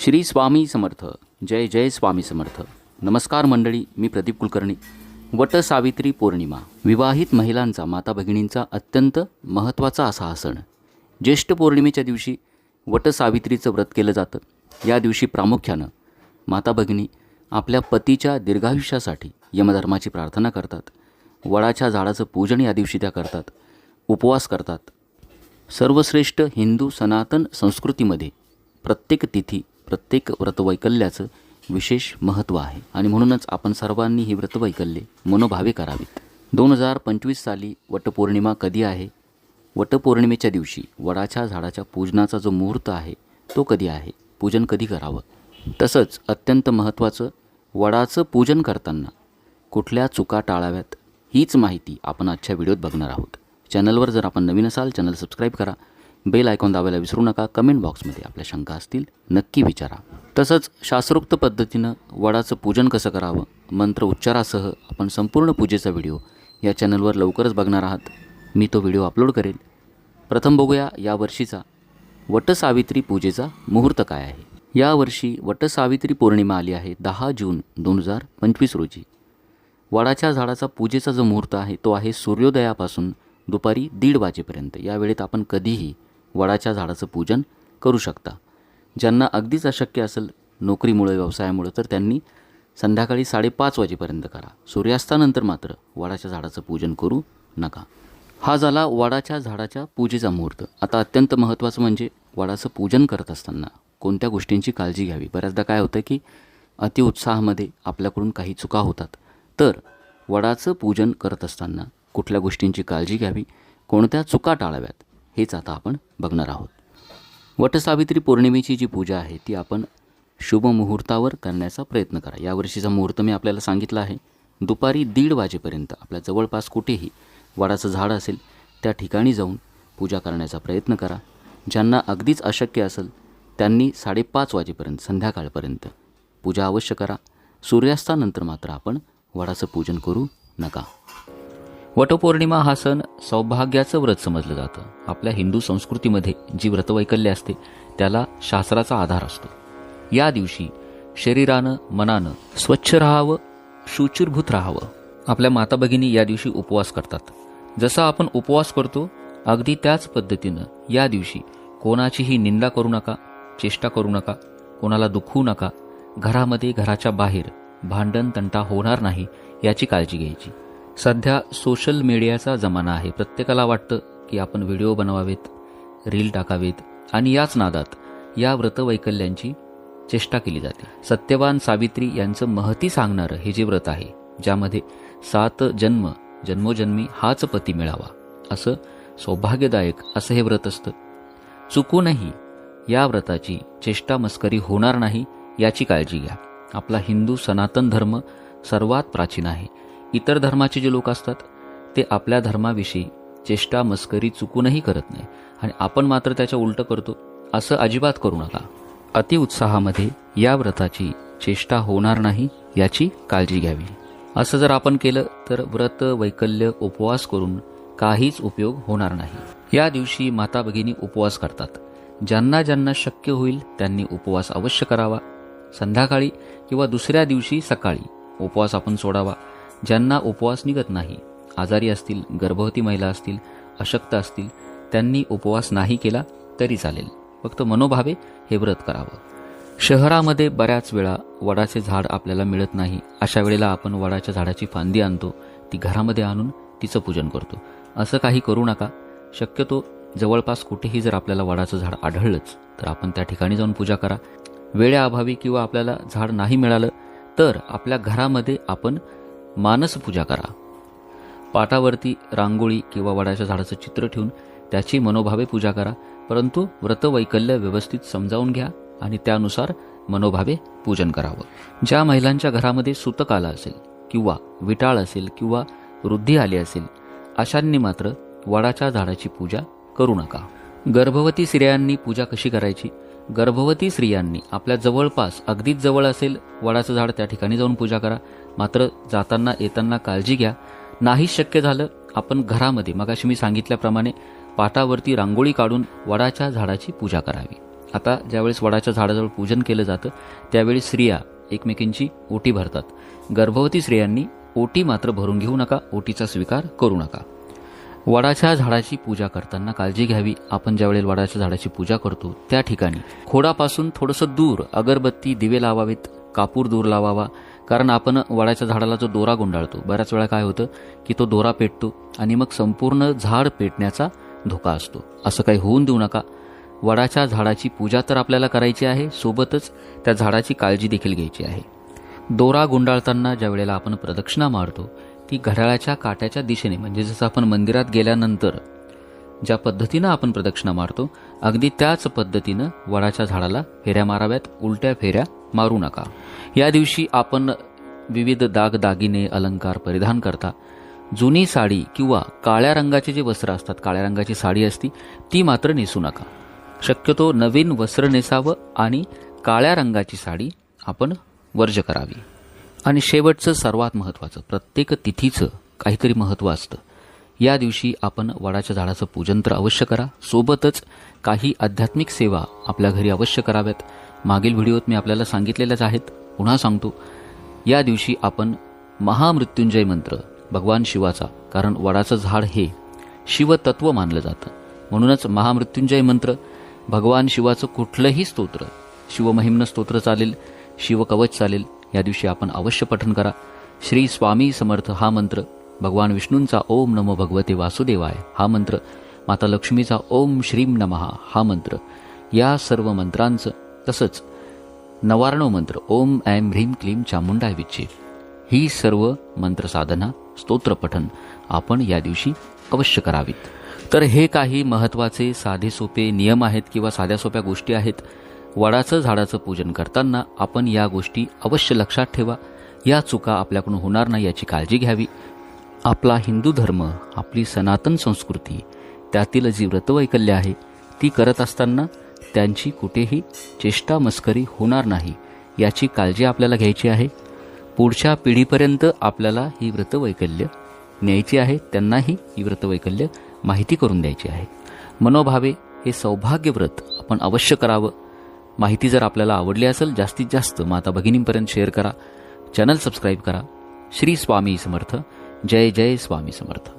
श्री स्वामी समर्थ. जय जय स्वामी समर्थ. नमस्कार मंडळी मी प्रदीप कुलकर्णी. वट सावित्री पौर्णिमा. विवाहित महिलांचा माता भगिनींचा अत्यंत महत्त्वाचा असा हा सण. ज्येष्ठ पौर्णिमेच्या दिवशी वट सावित्रीचं व्रत केलं जातं. या दिवशी प्रामुख्यानं माता भगिनी आपल्या पतीच्या दीर्घायुष्यासाठी यमधर्माची प्रार्थना करतात. वडाच्या झाडाचं पूजन या दिवशी त्या करतात. उपवास करतात. सर्वश्रेष्ठ हिंदू सनातन संस्कृतीमध्ये प्रत्येक तिथी प्रत्येक व्रतवैकल्याचं विशेष महत्त्व आहे. आणि म्हणूनच आपण सर्वांनी ही व्रतवैकल्ये मनोभावे करावीत. दोन हजार पंचवीस साली वटपौर्णिमा कधी आहे? वटपौर्णिमेच्या दिवशी वडाच्या झाडाच्या पूजनाचा जो मुहूर्त आहे तो कधी आहे? पूजन कधी करावं? तसंच अत्यंत महत्त्वाचं वडाचं पूजन करताना कुठल्या चुका टाळाव्यात हीच माहिती आपण आजच्या व्हिडिओत बघणार आहोत. चॅनलवर जर आपण नवीन असाल चॅनल सबस्क्राईब करा. बेल आयकॉन दाबायला विसरू नका. कमेंट बॉक्समध्ये आपल्या शंका असतील नक्की विचारा. तसंच शास्त्रोक्त पद्धतीनं वडाचं पूजन कसं करावं? मंत्र उच्चारासह आपण संपूर्ण पूजेचा व्हिडिओ या चॅनलवर लवकरच बघणार आहात. मी तो व्हिडिओ अपलोड करेल. प्रथम बघूया या वर्षीचा वटसावित्री पूजेचा मुहूर्त काय आहे? यावर्षी वटसावित्री पौर्णिमा आली आहे दहा जून दोन हजार पंचवीस रोजी. वडाच्या झाडाचा पूजेचा जो मुहूर्त आहे तो आहे सूर्योदयापासून दुपारी दीड वाजेपर्यंत. या वेळेत आपण कधीही वडाच्या झाडाचं पूजन करू शकता. ज्यांना अगदीच अशक्य असेल नोकरीमुळे व्यवसायामुळे तर त्यांनी संध्याकाळी साडेपाच वाजेपर्यंत करा. सूर्यास्तानंतर मात्र वडाच्या झाडाचं पूजन करू नका. हा झाला वडाच्या झाडाच्या पूजेचा मुहूर्त. आता अत्यंत महत्त्वाचं म्हणजे वडाचं पूजन करत असताना कोणत्या गोष्टींची काळजी घ्यावी? बऱ्याचदा काय होतं की अतिउत्साहामध्ये आपल्याकडून काही चुका होतात. तर वडाचं पूजन करत असताना कुठल्या गोष्टींची काळजी घ्यावी? कोणत्या चुका टाळाव्यात? हेच आता आपण बघणार आहोत. वटसावित्री पौर्णिमेची जी पूजा आहे ती आपण शुभ मुहूर्तावर करण्याचा प्रयत्न करा. यावर्षीचा मुहूर्त मी आपल्याला सांगितला आहे. दुपारी दीड वाजेपर्यंत आपल्या जवळपास कुठेही वडाचं झाड असेल त्या ठिकाणी जाऊन पूजा करण्याचा प्रयत्न करा. ज्यांना अगदीच अशक्य असेल त्यांनी साडेपाच वाजेपर्यंत संध्याकाळपर्यंत पूजा अवश्य करा. सूर्यास्तानंतर मात्र आपण वडाचं पूजन करू नका. वटपौर्णिमा हा सण सौभाग्याचं व्रत समजलं जातं. आपल्या हिंदू संस्कृतीमध्ये जी व्रतवैकल्य असते त्याला शास्त्राचा आधार असतो. या दिवशी शरीरानं मनानं स्वच्छ राहावं शुचिरभूत राहावं. आपल्या माता भगिनी या दिवशी उपवास करतात. जसा आपण उपवास करतो अगदी त्याच पद्धतीनं या दिवशी कोणाचीही निंदा करू नका चेष्टा करू नका कोणाला दुखवू नका घरामध्ये घराच्या बाहेर भांडण तंटा होणार नाही याची काळजी घ्यायची. सध्या सोशल मीडियाचा जमाना आहे. प्रत्येकाला वाटतं की आपण व्हिडिओ बनवावेत रील टाकावेत आणि याच नादात या व्रतवैकल्यांची चेष्टा केली जाते. सत्यवान सावित्री यांचं महती सांगणारं हे जे व्रत आहे ज्यामध्ये सात जन्म जन्मोजन्मी हाच पती मिळावा असं सौभाग्यदायक असं हे व्रत असतं. चुकूनही या व्रताची चेष्टा मस्करी होणार नाही याची काळजी घ्या. आपला हिंदू सनातन धर्म सर्वात प्राचीन आहे. इतर धर्माचे जे लोक असतात ते आपल्या धर्माविषयी चेष्टा मस्करी चुकूनही करत नाही. आणि आपण मात्र त्याच्या उलटं करतो असं अजिबात करू नका. अतिउत्साहामध्ये या व्रताची चेष्टा होणार नाही याची काळजी घ्यावी. असं जर आपण केलं तर व्रत वैकल्य उपवास करून काहीच उपयोग होणार नाही. या दिवशी माता भगिनी उपवास करतात. ज्यांना ज्यांना शक्य होईल त्यांनी उपवास अवश्य करावा. संध्याकाळी किंवा दुसऱ्या दिवशी सकाळी उपवास आपण सोडावा. ज्यांना उपवास निघत नाही आजारी असतील गर्भवती महिला असतील अशक्त असतील त्यांनी उपवास नाही केला तरी चालेल. फक्त मनोभावे हे व्रत करावं. शहरामध्ये बऱ्याच वेळा वडाचे झाड आपल्याला मिळत नाही. अशा वेळेला आपण वडाच्या झाडाची फांदी आणतो ती घरामध्ये आणून तिचं पूजन करतो. असं काही करू नका. शक्यतो जवळपास कुठेही जर आपल्याला वडाचं झाड आढळलंच तर आपण त्या ठिकाणी जाऊन पूजा करा. वेळेअभावी किंवा आपल्याला झाड नाही मिळालं तर आपल्या घरामध्ये आपण मानसपूजा करा. पाटावरती रांगोळी किंवा वडाच्या झाडाचं चित्र ठेवून त्याची मनोभावे पूजा करा. परंतु व्रतवैकल्य व्यवस्थित समजावून घ्या आणि त्यानुसार मनोभावे पूजन करावं. ज्या महिलांच्या घरामध्ये सुतक आला असेल किंवा विटाळ असेल किंवा वृद्धी आली असेल अशांनी मात्र वडाच्या झाडाची पूजा करू नका. गर्भवती स्त्रियांनी पूजा कशी करायची? गर्भवती स्त्रियांनी आपल्या जवळपास अगदीच जवळ असेल वडाचं झाड त्या ठिकाणी जाऊन पूजा करा. मात्र जाताना येताना काळजी घ्या. नाही शक्य झालं आपण घरामध्ये मगाशी मी सांगितल्याप्रमाणे पाटावरती रांगोळी काढून वडाच्या झाडाची पूजा करावी. आता ज्यावेळेस वडाच्या झाडाजवळ पूजन केलं जातं त्यावेळी स्त्रिया एकमेकींची ओटी भरतात. गर्भवती स्त्रियांनी ओटी मात्र भरून घेऊ नका ओटीचा स्वीकार करू नका. वडाच्या झाडाची पूजा करताना काळजी घ्यावी. आपण ज्यावेळेस वडाच्या झाडाची पूजा करतो त्या ठिकाणी खोडापासून थोडंसं दूर अगरबत्ती दिवे लावावेत कापूर दूर लावावा कारण आपण वडाच्या झाडाला जो दोरा गुंडाळतो बऱ्याच वेळा काय होतं की तो दोरा पेटतो आणि मग संपूर्ण झाड पेटण्याचा धोका असतो. असं काही होऊन देऊ नका. वडाच्या झाडाची पूजा तर आपल्याला करायची आहे सोबतच त्या झाडाची काळजी देखील घ्यायची आहे. दोरा गुंडाळताना ज्या वेळेला आपण प्रदक्षिणा मारतो ती घड्याळाच्या काट्याच्या दिशेने म्हणजे जसं आपण मंदिरात गेल्यानंतर ज्या पद्धतीनं आपण प्रदक्षिणा मारतो अगदी त्याच पद्धतीनं वडाच्या झाडाला फेऱ्या माराव्यात उलट्या फेऱ्या मारू नका. या दिवशी आपण विविध दागदागिने अलंकार परिधान करता. जुनी साडी किंवा काळ्या रंगाचे जे वस्त्र असतात काळ्या रंगाची साडी असती ती मात्र नेसू नका. शक्यतो नवीन वस्त्र नेसावं आणि काळ्या रंगाची साडी आपण वर्ज करावी. आणि शेवटचं सर्वात महत्त्वाचं प्रत्येक तिथीचं काहीतरी महत्त्व असतं. या दिवशी आपण वडाच्या झाडाचं पूजन तर अवश्य करा. सोबतच काही आध्यात्मिक सेवा आपल्या घरी अवश्य कराव्यात. मागील व्हिडिओत मी आपल्याला सांगितलेल्याच आहेत. पुन्हा सांगतो. या दिवशी आपण महामृत्युंजय मंत्र भगवान शिवाचा कारण वडाचं झाड हे शिवतत्व मानलं जातं. म्हणूनच महामृत्युंजय मंत्र भगवान शिवाचं कुठलंही स्तोत्र शिवमहिम्न स्तोत्र चालेल शिवकवच चालेल या दिवशी आपण अवश्य पठन करा. श्री स्वामी समर्थ हा मंत्र भगवान विष्णूंचा ओम नमो भगवते वासुदेवाय हा मंत्र माता लक्ष्मीचा ओम श्रीम नमहा हा मंत्र. या सर्व मंत्रांचं तसंच नवारणो मंत्र ओम ऐम ह्रीम क्लीम चामुंडाय विच्छे ही सर्व मंत्रसाधना स्तोत्रपठन आपण या दिवशी अवश्य करावीत. तर हे काही महत्त्वाचे साधे सोपे नियम आहेत किंवा साध्या सोप्या गोष्टी आहेत. वडाचं झाडाचं पूजन करताना आपण या गोष्टी अवश्य लक्षात ठेवा. या चुका आपल्याकडून होणार नाही याची काळजी घ्यावी. आपला हिंदू धर्म आपली सनातन संस्कृती त्यातील जी व्रतवैकल्य आहे ती करत असताना त्यांची कुठेही चेष्टा मस्करी होणार नाही याची काळजी आपल्याला घ्यायची आहे. पुढच्या पिढीपर्यंत आपल्याला ही व्रतवैकल्य न्यायची आहे त्यांनाही ही व्रतवैकल्य माहिती करून द्यायची आहे. मनोभावे हे सौभाग्य व्रत आपण अवश्य करावं. माहिती जर आपल्याला आवडली असेल जास्तीत जास्त माता भगिनींपर्यंत शेअर करा. चॅनल सबस्क्राईब करा. श्री स्वामी समर्थ. जय जय स्वामी समर्थ.